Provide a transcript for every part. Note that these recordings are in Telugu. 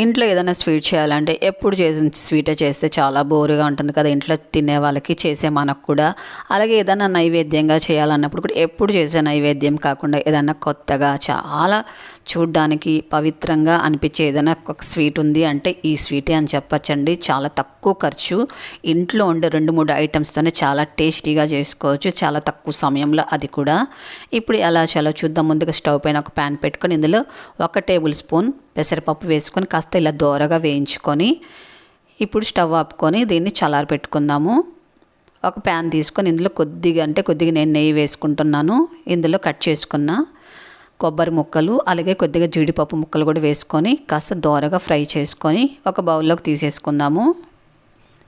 ఇంట్లో ఏదైనా స్వీట్ చేయాలంటే ఎప్పుడు చేసిన స్వీటే చేస్తే చాలా బోరుగా ఉంటుంది కదా. ఇంట్లో తినే వాళ్ళకి చేసే మనకు కూడా. అలాగే ఏదైనా నైవేద్యంగా చేయాలన్నప్పుడు కూడా ఎప్పుడు చేసే నైవేద్యం కాకుండా ఏదైనా కొత్తగా చాలా చూడ్డానికి పవిత్రంగా అనిపించే ఏదైనా ఒక స్వీట్ ఉంది అంటే ఈ స్వీటే అని చెప్పచ్చండి. చాలా తక్కువ ఖర్చు. ఇంట్లో ఉండే రెండు మూడు ఐటమ్స్తోనే చాలా టేస్టీగా చేసుకోవచ్చు. చాలా తక్కువ సమయంలో అది కూడా. ఇప్పుడు ఎలా చాలా చూద్దాం. ముందుగా స్టవ్ పైన ఒక ప్యాన్ పెట్టుకొని ఇందులో ఒక టేబుల్ స్పూన్ పెసరపప్పు వేసుకొని కాస్త ఇలా దోరగా వేయించుకొని ఇప్పుడు స్టవ్ ఆపుకొని దీన్ని చల్లారి పెట్టుకుందాము. ఒక ప్యాన్ తీసుకొని ఇందులో కొద్దిగా అంటే కొద్దిగా నేను నెయ్యి వేసుకుంటున్నాను. ఇందులో కట్ చేసుకున్న కొబ్బరి ముక్కలు అలాగే కొద్దిగా జీడిపప్పు ముక్కలు కూడా వేసుకొని కాస్త దోరగా ఫ్రై చేసుకొని ఒక బౌల్లోకి తీసేసుకుందాము.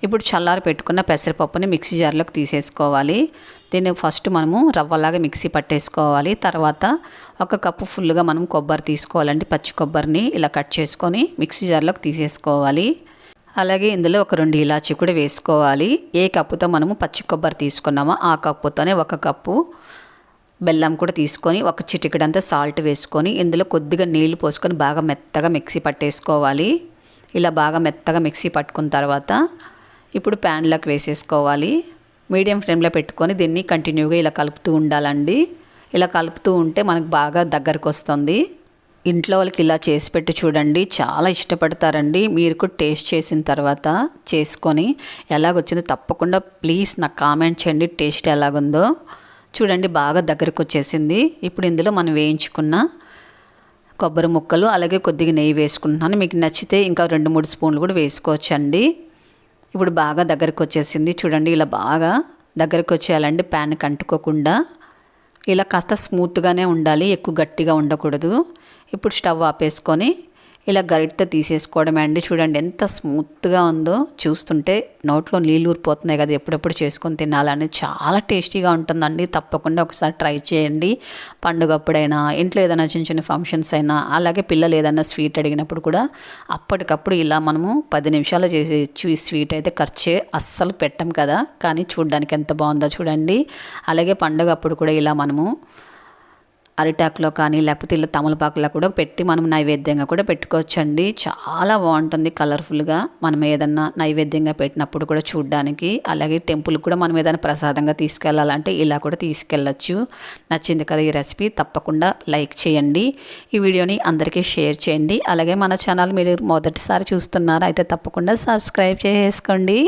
ఇప్పుడు చల్లారి పెట్టుకున్న పెసరపప్పుని మిక్సీ జార్లోకి తీసేసుకోవాలి. దీన్ని ఫస్ట్ మనము రవ్వలాగా మిక్సీ పట్టేసుకోవాలి. తర్వాత ఒక కప్పు ఫుల్గా మనం కొబ్బరి తీసుకోవాలండి. పచ్చి కొబ్బరిని ఇలా కట్ చేసుకొని మిక్సీ జార్లోకి తీసేసుకోవాలి. అలాగే ఇందులో ఒక రెండు ఇలాచీ కూడా వేసుకోవాలి. ఏ కప్పుతో మనము పచ్చి కొబ్బరి తీసుకున్నామో ఆ కప్పుతోనే ఒక కప్పు బెల్లం కూడా తీసుకొని ఒక చిటికడంతా సాల్ట్ వేసుకొని ఇందులో కొద్దిగా నీళ్ళు పోసుకొని బాగా మెత్తగా మిక్సీ పట్టేసుకోవాలి. ఇలా బాగా మెత్తగా మిక్సీ పట్టుకున్న తర్వాత ఇప్పుడు ప్యాన్లోకి వేసేసుకోవాలి. మీడియం ఫ్లేమ్లో పెట్టుకొని దీన్ని కంటిన్యూగా ఇలా కలుపుతూ ఉండాలండి. ఇలా కలుపుతూ ఉంటే మనకు బాగా దగ్గరకు వస్తుంది. ఇంట్లో వాళ్ళకి ఇలా చేసి పెట్టి చూడండి చాలా ఇష్టపడతారండి. మీరు కూడా టేస్ట్ చేసిన తర్వాత చేసుకొని ఎలాగొచ్చిందో తప్పకుండా ప్లీజ్ నాకు కామెంట్ చేయండి టేస్ట్ ఎలాగుందో. చూడండి బాగా దగ్గరకు వచ్చేసింది. ఇప్పుడు ఇందులో మనం వేయించుకున్న కొబ్బరి ముక్కలు అలాగే కొద్దిగా నెయ్యి వేసుకుంటున్నాను. మీకు నచ్చితే ఇంకా రెండు మూడు స్పూన్లు కూడా వేసుకోవచ్చండి. ఇప్పుడు బాగా దగ్గరకు వచ్చేసింది చూడండి ఇలా బాగా దగ్గరకు వచ్చేయాలండి ప్యాన్ కంటుకోకుండా ఇలా కాస్త స్మూత్గానే ఉండాలి. ఎక్కువ గట్టిగా ఉండకూడదు. ఇప్పుడు స్టవ్ ఆపేసుకొని ఇలా గరిటతో తీసేసుకోవడమే అండి. చూడండి ఎంత స్మూత్గా ఉందో. చూస్తుంటే నోట్లో నీళ్ళు ఊరిపోతున్నాయి కదా ఎప్పుడెప్పుడు చేసుకొని తినాలని చాలా టేస్టీగా ఉంటుందండి. తప్పకుండా ఒకసారి ట్రై చేయండి. పండుగప్పుడైనా ఇంట్లో ఏదైనా చిన్న చిన్న ఫంక్షన్స్ అయినా అలాగే పిల్లలు ఏదైనా స్వీట్ అడిగినప్పుడు కూడా అప్పటికప్పుడు ఇలా మనము పది నిమిషాలు చేసేయచ్చు. ఈ స్వీట్ అయితే ఖర్చే అస్సలు పెట్టం కదా. కానీ చూడడానికి ఎంత బాగుందో చూడండి. అలాగే పండుగప్పుడు కూడా ఇలా మనము అరిటాకులో కానీ లేకపోతే ఇలా తమలపాకులో కూడా పెట్టి మనం నైవేద్యంగా కూడా పెట్టుకోవచ్చండి. చాలా బాగుంటుంది కలర్ఫుల్గా. మనం ఏదన్నా నైవేద్యంగా పెట్టినప్పుడు కూడా చూడడానికి అలాగే టెంపుల్ కూడా మనం ఏదైనా ప్రసాదంగా తీసుకెళ్ళాలంటే ఇలా కూడా తీసుకెళ్ళచ్చు. నచ్చింది కదా ఈ రెసిపీ తప్పకుండా లైక్ చేయండి. ఈ వీడియోని అందరికీ షేర్ చేయండి. అలాగే మన ఛానల్ మీరు మొదటిసారి చూస్తున్నారు అయితే తప్పకుండా సబ్స్క్రైబ్ చేసుకోండి